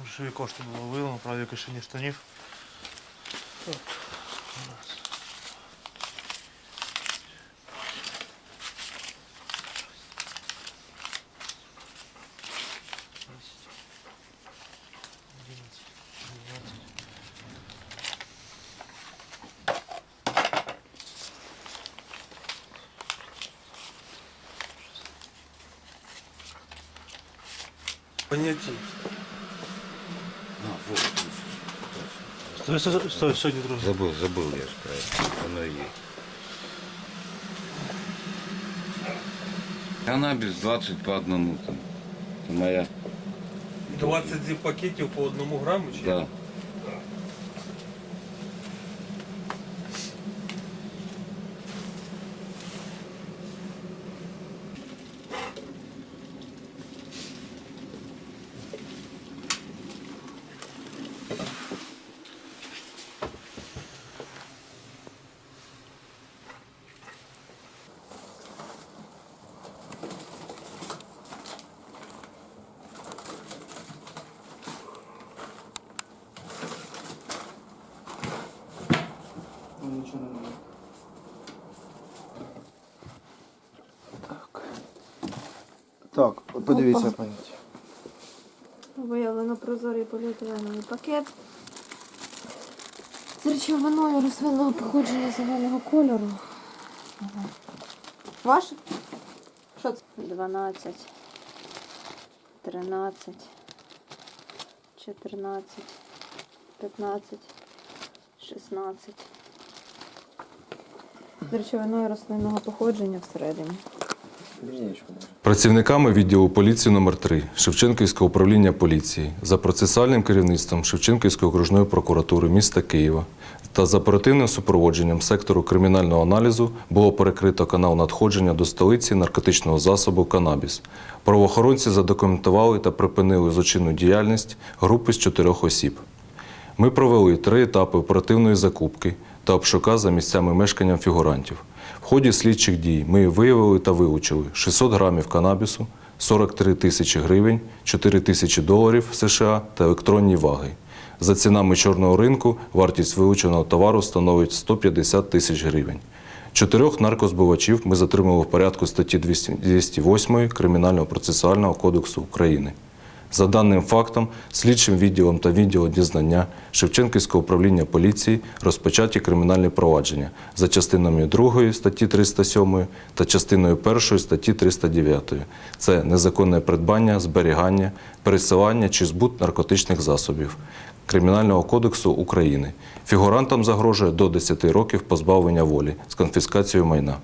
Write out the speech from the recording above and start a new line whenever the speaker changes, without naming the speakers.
грошові кошти було виявлено, правда, в кишені штанів.
Поняття.
Стой, стой, стой, сьогодні друже.
Забыл, забыл я ж про это. Оно и есть. Каннабис 20 по одному там. Это моя.
20 зіп пакетів по одному граму чи?
Да.
Так, Так, подивіться,
Опа.
пані.
Виявлено прозорий поліетиленовий пакет з речовиною рослинного походження зеленого кольору. Ваше? Що це? 12, 13, 14, 15, 16. З речовиною рослинного походження всередині.
Працівниками відділу поліції номер 3 Шевченківського управління поліції за процесуальним керівництвом Шевченківської окружної прокуратури міста Києва та за оперативним супроводженням сектору кримінального аналізу було перекрито канал надходження до столиці наркотичного засобу канабіс. Правоохоронці задокументували та припинили злочинну діяльність групи з чотирьох осіб. Ми провели три етапи оперативної закупки та обшука за місцями мешкання фігурантів. В ході слідчих дій ми виявили та вилучили 600 грамів канабісу, 43 тисячі гривень, 4 тисячі доларів США та електронні ваги. За цінами чорного ринку вартість вилученого товару становить 150 тисяч гривень. Чотирьох наркозбивачів ми затримали в порядку статті 200 208 Кримінального процесуального кодексу України. За даним фактом, слідчим відділом та відділом дізнання Шевченківського управління поліції розпочаті кримінальні провадження за частинами 2 статті 307 та частиною 1 статті 309. Це незаконне придбання, зберігання, пересилання чи збут наркотичних засобів Кримінального кодексу України. Фігурантам загрожує до 10 років позбавлення волі з конфіскацією майна.